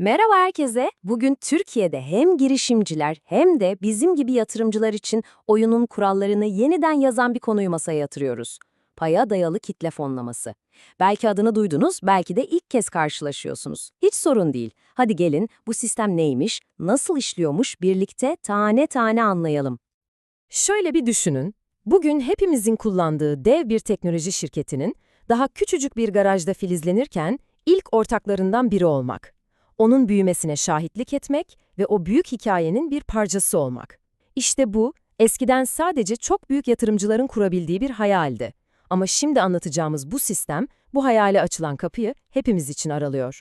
Merhaba herkese. Bugün Türkiye'de hem girişimciler hem de bizim gibi yatırımcılar için oyunun kurallarını yeniden yazan bir konuyu masaya yatırıyoruz. Paya dayalı kitle fonlaması. Belki adını duydunuz, belki de ilk kez karşılaşıyorsunuz. Hiç sorun değil. Hadi gelin bu sistem neymiş, nasıl işliyormuş birlikte tane tane anlayalım. Şöyle bir düşünün. Bugün hepimizin kullandığı dev bir teknoloji şirketinin daha küçücük bir garajda filizlenirken ilk ortaklarından biri olmak. Onun büyümesine şahitlik etmek ve o büyük hikayenin bir parçası olmak. İşte bu, eskiden sadece çok büyük yatırımcıların kurabildiği bir hayaldi. Ama şimdi anlatacağımız bu sistem, bu hayale açılan kapıyı hepimiz için aralıyor.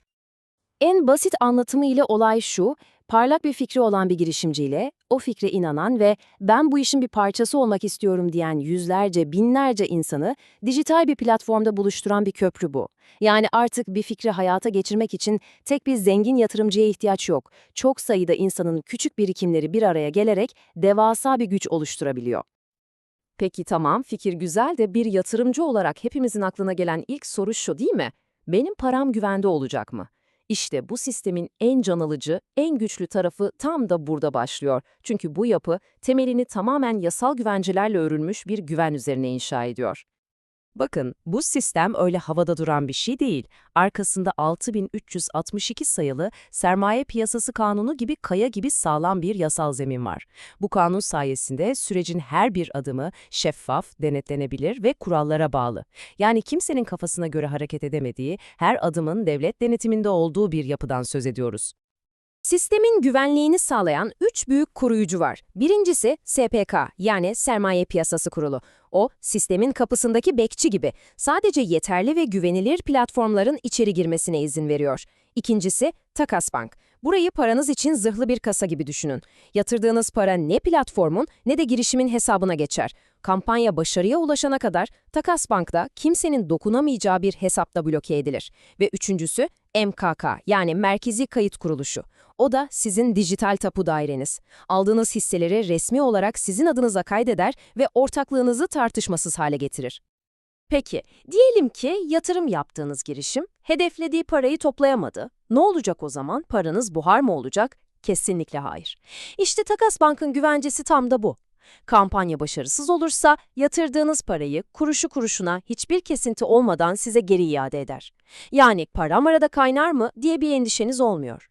En basit anlatımı ile olay şu, parlak bir fikri olan bir girişimciyle, o fikre inanan ve ben bu işin bir parçası olmak istiyorum diyen yüzlerce, binlerce insanı dijital bir platformda buluşturan bir köprü bu. Yani artık bir fikri hayata geçirmek için tek bir zengin yatırımcıya ihtiyaç yok. Çok sayıda insanın küçük birikimleri bir araya gelerek devasa bir güç oluşturabiliyor. Peki tamam, fikir güzel de bir yatırımcı olarak hepimizin aklına gelen ilk soru şu değil mi? Benim param güvende olacak mı? İşte bu sistemin en can alıcı, en güçlü tarafı tam da burada başlıyor. Çünkü bu yapı temelini tamamen yasal güvencelerle örülmüş bir güven üzerine inşa ediyor. Bakın, bu sistem öyle havada duran bir şey değil. Arkasında 6362 sayılı Sermaye Piyasası Kanunu gibi kaya gibi sağlam bir yasal zemin var. Bu kanun sayesinde sürecin her bir adımı şeffaf, denetlenebilir ve kurallara bağlı. Yani kimsenin kafasına göre hareket edemediği, her adımın devlet denetiminde olduğu bir yapıdan söz ediyoruz. Sistemin güvenliğini sağlayan üç büyük koruyucu var. Birincisi SPK yani Sermaye Piyasası Kurulu. O, sistemin kapısındaki bekçi gibi sadece yeterli ve güvenilir platformların içeri girmesine izin veriyor. İkincisi Takas Bank. Burayı paranız için zırhlı bir kasa gibi düşünün. Yatırdığınız para ne platformun ne de girişimin hesabına geçer. Kampanya başarıya ulaşana kadar Takas Bank'ta kimsenin dokunamayacağı bir hesapta bloke edilir. Ve üçüncüsü MKK yani Merkezi Kayıt Kuruluşu. O da sizin dijital tapu daireniz. Aldığınız hisseleri resmi olarak sizin adınıza kaydeder ve ortaklığınızı tartışmasız hale getirir. Peki, diyelim ki yatırım yaptığınız girişim hedeflediği parayı toplayamadı. Ne olacak o zaman? Paranız buhar mı olacak? Kesinlikle hayır. İşte Takas Bank'ın güvencesi tam da bu. Kampanya başarısız olursa yatırdığınız parayı kuruşu kuruşuna hiçbir kesinti olmadan size geri iade eder. Yani param arada kaynar mı diye bir endişeniz olmuyor.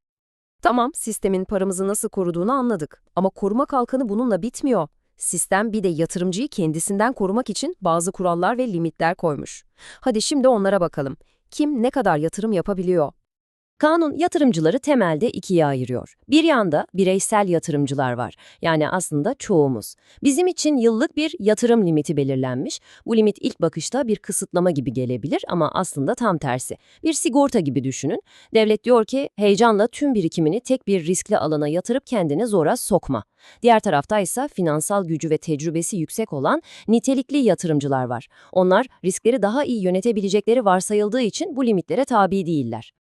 Tamam, sistemin paramızı nasıl koruduğunu anladık. Ama koruma kalkanı bununla bitmiyor. Sistem bir de yatırımcıyı kendisinden korumak için bazı kurallar ve limitler koymuş. Hadi şimdi onlara bakalım. Kim ne kadar yatırım yapabiliyor? Kanun yatırımcıları temelde ikiye ayırıyor. Bir yanda bireysel yatırımcılar var. Yani aslında çoğumuz. Bizim için yıllık bir yatırım limiti belirlenmiş. Bu limit ilk bakışta bir kısıtlama gibi gelebilir ama aslında tam tersi. Bir sigorta gibi düşünün. Devlet diyor ki heyecanla tüm birikimini tek bir riskli alana yatırıp kendini zora sokma. Diğer tarafta ise finansal gücü ve tecrübesi yüksek olan nitelikli yatırımcılar var. Onlar riskleri daha iyi yönetebilecekleri varsayıldığı için bu limitlere tabi değiller.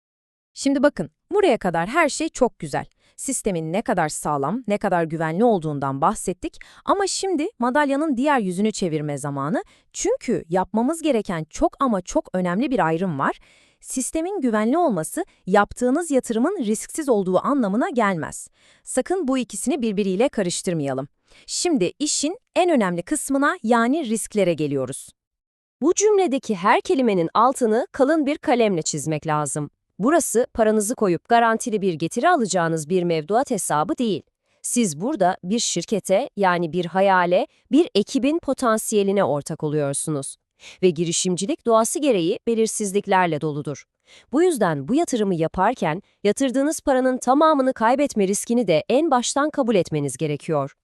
Şimdi bakın, buraya kadar her şey çok güzel. Sistemin ne kadar sağlam, ne kadar güvenli olduğundan bahsettik ama şimdi madalyanın diğer yüzünü çevirme zamanı. Çünkü yapmamız gereken çok ama çok önemli bir ayrım var. Sistemin güvenli olması yaptığınız yatırımın risksiz olduğu anlamına gelmez. Sakın bu ikisini birbiriyle karıştırmayalım. Şimdi işin en önemli kısmına yani risklere geliyoruz. Bu cümledeki her kelimenin altını kalın bir kalemle çizmek lazım. Burası paranızı koyup garantili bir getiri alacağınız bir mevduat hesabı değil. Siz burada bir şirkete yani bir hayale, bir ekibin potansiyeline ortak oluyorsunuz. Ve girişimcilik doğası gereği belirsizliklerle doludur. Bu yüzden bu yatırımı yaparken yatırdığınız paranın tamamını kaybetme riskini de en baştan kabul etmeniz gerekiyor.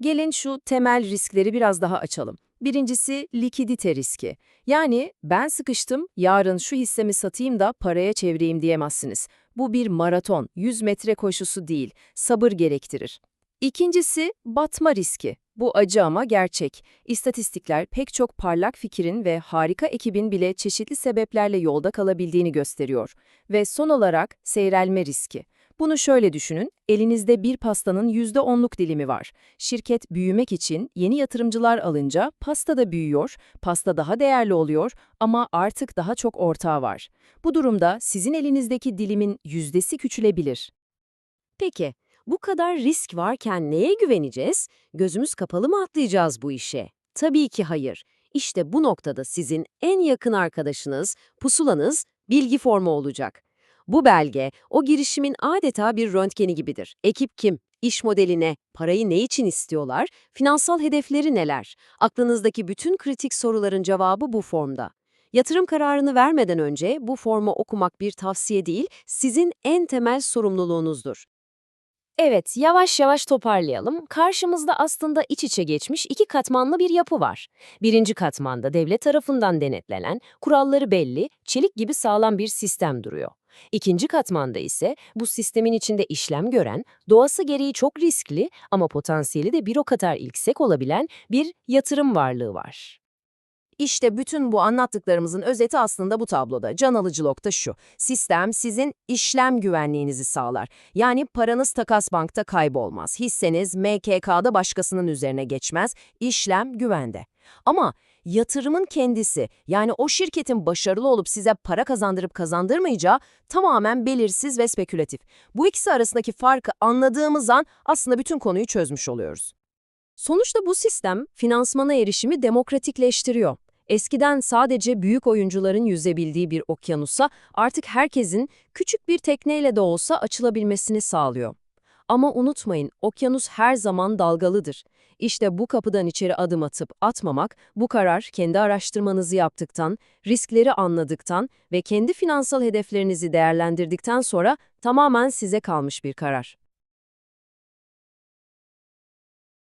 Gelin şu temel riskleri biraz daha açalım. Birincisi likidite riski. Yani ben sıkıştım, yarın şu hissemi satayım da paraya çevireyim diyemezsiniz. Bu bir maraton, 100 metre koşusu değil, sabır gerektirir. İkincisi batma riski. Bu acı ama gerçek. İstatistikler pek çok parlak fikrin ve harika ekibin bile çeşitli sebeplerle yolda kalabildiğini gösteriyor. Ve son olarak seyrelme riski. Bunu şöyle düşünün, elinizde bir pastanın %10'luk dilimi var. Şirket büyümek için yeni yatırımcılar alınca pasta da büyüyor, pasta daha değerli oluyor ama artık daha çok ortağı var. Bu durumda sizin elinizdeki dilimin yüzdesi küçülebilir. Peki, bu kadar risk varken neye güveneceğiz? Gözümüz kapalı mı atlayacağız bu işe? Tabii ki hayır. İşte bu noktada sizin en yakın arkadaşınız, pusulanız, bilgi formu olacak. Bu belge, o girişimin adeta bir röntgeni gibidir. Ekip kim? İş modeli ne? Parayı ne için istiyorlar? Finansal hedefleri neler? Aklınızdaki bütün kritik soruların cevabı bu formda. Yatırım kararını vermeden önce bu formu okumak bir tavsiye değil, sizin en temel sorumluluğunuzdur. Evet, yavaş yavaş toparlayalım. Karşımızda aslında iç içe geçmiş iki katmanlı bir yapı var. Birinci katmanda devlet tarafından denetlenen, kuralları belli, çelik gibi sağlam bir sistem duruyor. İkinci katmanda ise bu sistemin içinde işlem gören, doğası gereği çok riskli ama potansiyeli de bir o kadar yüksek olabilen bir yatırım varlığı var. İşte bütün bu anlattıklarımızın özeti aslında bu tabloda. Can alıcı nokta şu. Sistem sizin işlem güvenliğinizi sağlar. Yani paranız takas bankta kaybolmaz. Hisseniz MKK'da başkasının üzerine geçmez. İşlem güvende. Ama yatırımın kendisi yani o şirketin başarılı olup size para kazandırıp kazandırmayacağı tamamen belirsiz ve spekülatif. Bu ikisi arasındaki farkı anladığımız an aslında bütün konuyu çözmüş oluyoruz. Sonuçta bu sistem finansmana erişimi demokratikleştiriyor. Eskiden sadece büyük oyuncuların yüzebildiği bir okyanusa artık herkesin küçük bir tekneyle de olsa açılabilmesini sağlıyor. Ama unutmayın, okyanus her zaman dalgalıdır. İşte bu kapıdan içeri adım atıp atmamak, bu karar kendi araştırmanızı yaptıktan, riskleri anladıktan ve kendi finansal hedeflerinizi değerlendirdikten sonra tamamen size kalmış bir karar.